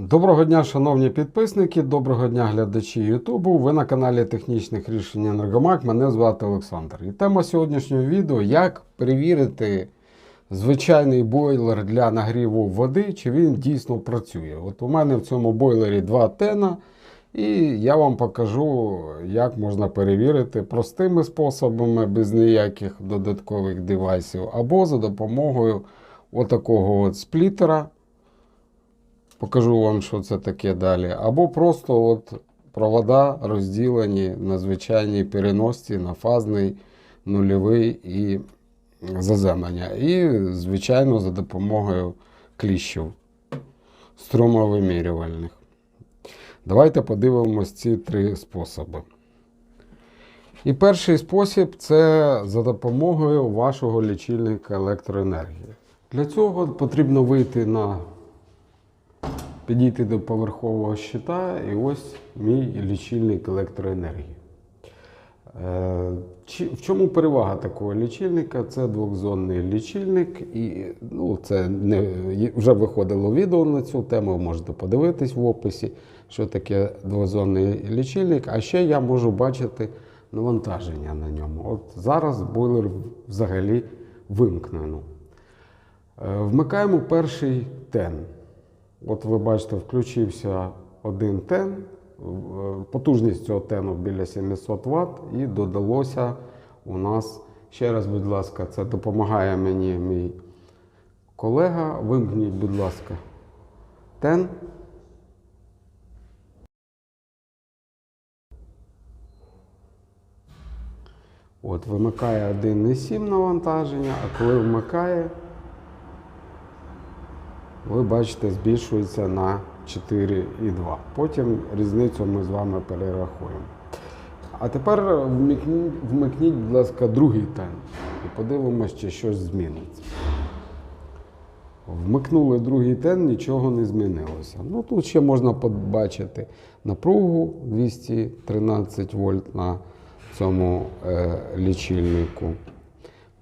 Доброго дня, шановні підписники, доброго дня, глядачі Ютубу. Ви на каналі Технічних рішень Енергомак. Мене звати Олександр. І тема сьогоднішнього відео як перевірити звичайний бойлер для нагріву води, чи він дійсно працює. От у мене в цьому бойлері два тена, і я вам покажу, як можна перевірити простими способами, без ніяких додаткових девайсів, або за допомогою отакого от сплітера. Покажу вам, що це таке далі. Або просто от провода розділені на звичайній переносці на фазний, нульовий і заземлення. І, звичайно, за допомогою кліщів струмовимірювальних. Давайте подивимось ці три способи. І перший спосіб це за допомогою вашого лічильника електроенергії. Для цього потрібно вийти на підійти до поверхового щита, і ось мій лічильник електроенергії. Е, В чому перевага такого лічильника? Це двохзонний лічильник, і ну, це не, вже виходило відео на цю тему, ви можете подивитись в описі, що таке двозонний лічильник. А ще я можу бачити навантаження на ньому. От зараз бойлер взагалі вимкнено. Е, Вмикаємо перший тен. От ви бачите, включився один тен, потужність цього тену біля 700 Вт, і додалося у нас, ще раз, будь ласка, це допомагає мені мій колега. Вимкніть, будь ласка, тен. От, вимикає 1,7 навантаження, а коли вмикає, ви бачите, збільшується на 4,2. Потім різницю ми з вами перерахуємо. А тепер вмикніть, вмикніть, будь ласка, другий тен і подивимося, чи щось зміниться. Вмикнули другий тен, нічого не змінилося. Ну, тут ще можна побачити напругу 213 вольт на цьому е, лічильнику.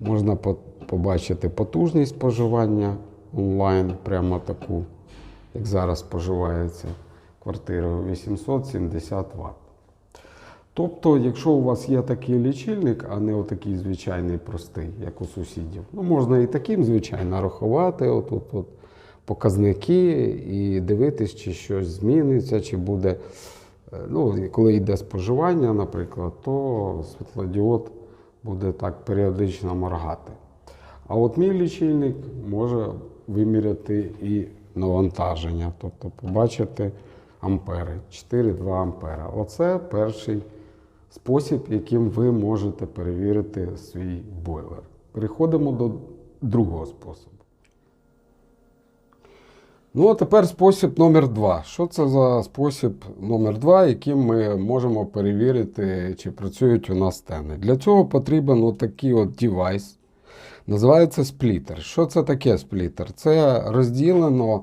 Можна по- побачити потужність споживання онлайн, прямо таку, як зараз споживається квартира 870 Вт. Тобто, якщо у вас є такий лічильник, а не отакий звичайний простий, як у сусідів, ну можна і таким, звичайно, рахувати отут от показники і дивитись, чи щось зміниться, чи буде. е, Ну, коли йде споживання, наприклад, то світлодіод буде так періодично моргати. А от мій лічильник може виміряти і навантаження, тобто побачити ампери, 4-2 ампера. Оце перший спосіб, яким ви можете перевірити свій бойлер. Переходимо до другого способу. Ну, а тепер спосіб номер два. Що це за спосіб номер два, яким ми можемо перевірити, чи працюють у нас стени? Для цього потрібен отакий от девайс. Називається сплітер. Що це таке сплітер? Це розділено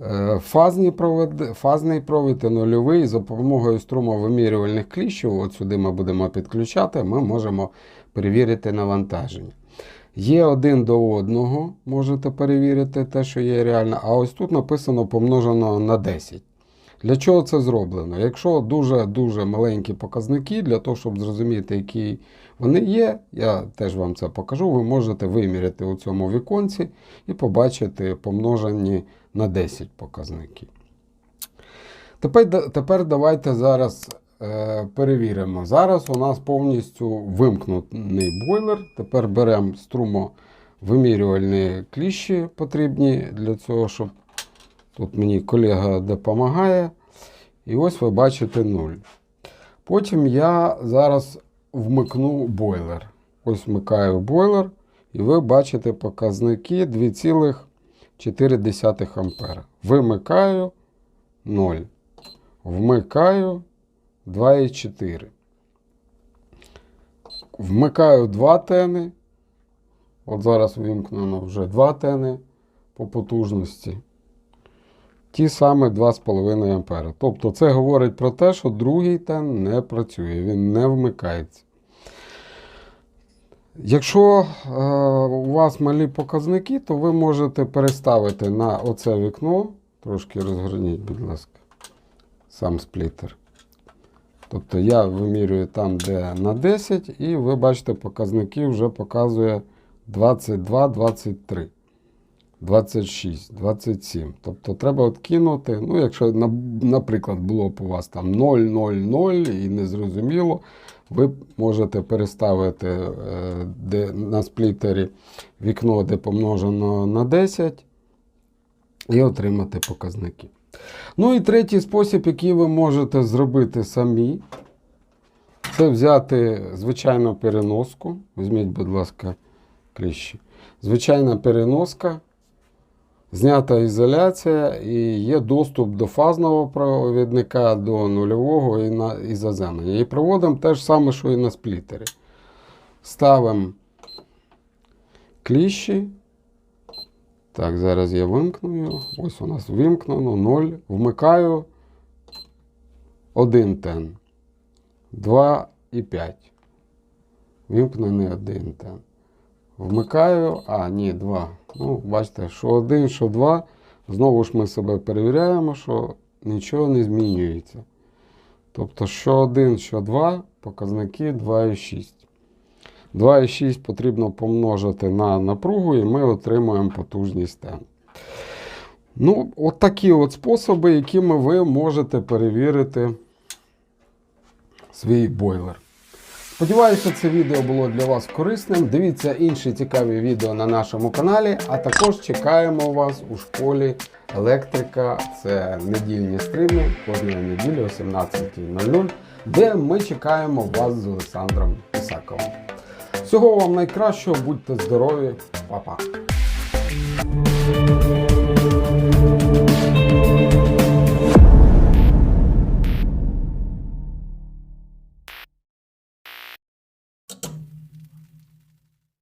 е, фазні проводи, фазний провід і нульовий за допомогою струмовимірювальних кліщів. От сюди ми будемо підключати, ми можемо перевірити навантаження. Є один до одного, можете перевірити те, що є реально, а ось тут написано помножено на 10. Для чого це зроблено? Якщо дуже-дуже маленькі показники, для того, щоб зрозуміти, які вони є, я теж вам це покажу, ви можете виміряти у цьому віконці і побачити помножені на 10 показники. Тепер, тепер давайте зараз е, перевіримо. Зараз у нас повністю вимкнений бойлер. Тепер беремо струмовимірювальні кліщі потрібні для цього, щоб тут мені колега допомагає. І ось ви бачите 0. Потім я зараз вмикну бойлер. Ось вмикаю бойлер, і ви бачите показники 2,4 ампера. Вимикаю 0. Вмикаю 2,4. Вмикаю 2 тени. От зараз вимкнено вже 2 тени по потужності. Ті саме 2,5 ампера. Тобто це говорить про те, що другий тен не працює, він не вмикається. Якщо е, у вас малі показники, то ви можете переставити на оце вікно Трошки розгорніть, будь ласка, сам сплітер. Тобто я вимірюю там, де на 10, і ви бачите, показники вже показує 22, 23, 26, 27. Тобто треба от кинути, ну, якщо, наприклад, було б у вас там 0, 0, 0 і незрозуміло, ви можете переставити е, де, на сплітері вікно, де помножено на 10, і отримати показники. Ну і третій спосіб, який ви можете зробити самі, це взяти звичайну переноску. Візьміть, будь ласка, кліщі. Звичайна переноска, знята ізоляція і є доступ до фазного провідника, до нульового і, на, і заземлення. І проводимо те ж саме, що і на сплітері. Ставимо кліщі. Так, зараз я вимкну його. Ось у нас вимкнено 0. Вмикаю 1 тен. 2 і 5. Вимкнений 1 тен. Вмикаю, а, ні, 2. Ну, бачите, що 1, що 2. Знову ж ми себе перевіряємо, що нічого не змінюється. Тобто, що 1, що 2, показники 2,6. 2,6 потрібно помножити на напругу, і ми отримуємо потужність Т. Ну, от такі от способи, якими ви можете перевірити свій бойлер. Сподіваюся, це відео було для вас корисним. Дивіться інші цікаві відео на нашому каналі, а також чекаємо вас у школі електрика. Це недільні стріми кожної неділі о 17.00, де ми чекаємо вас з Олександром Ісаковим. Всього вам найкращого, будьте здорові, Па-па!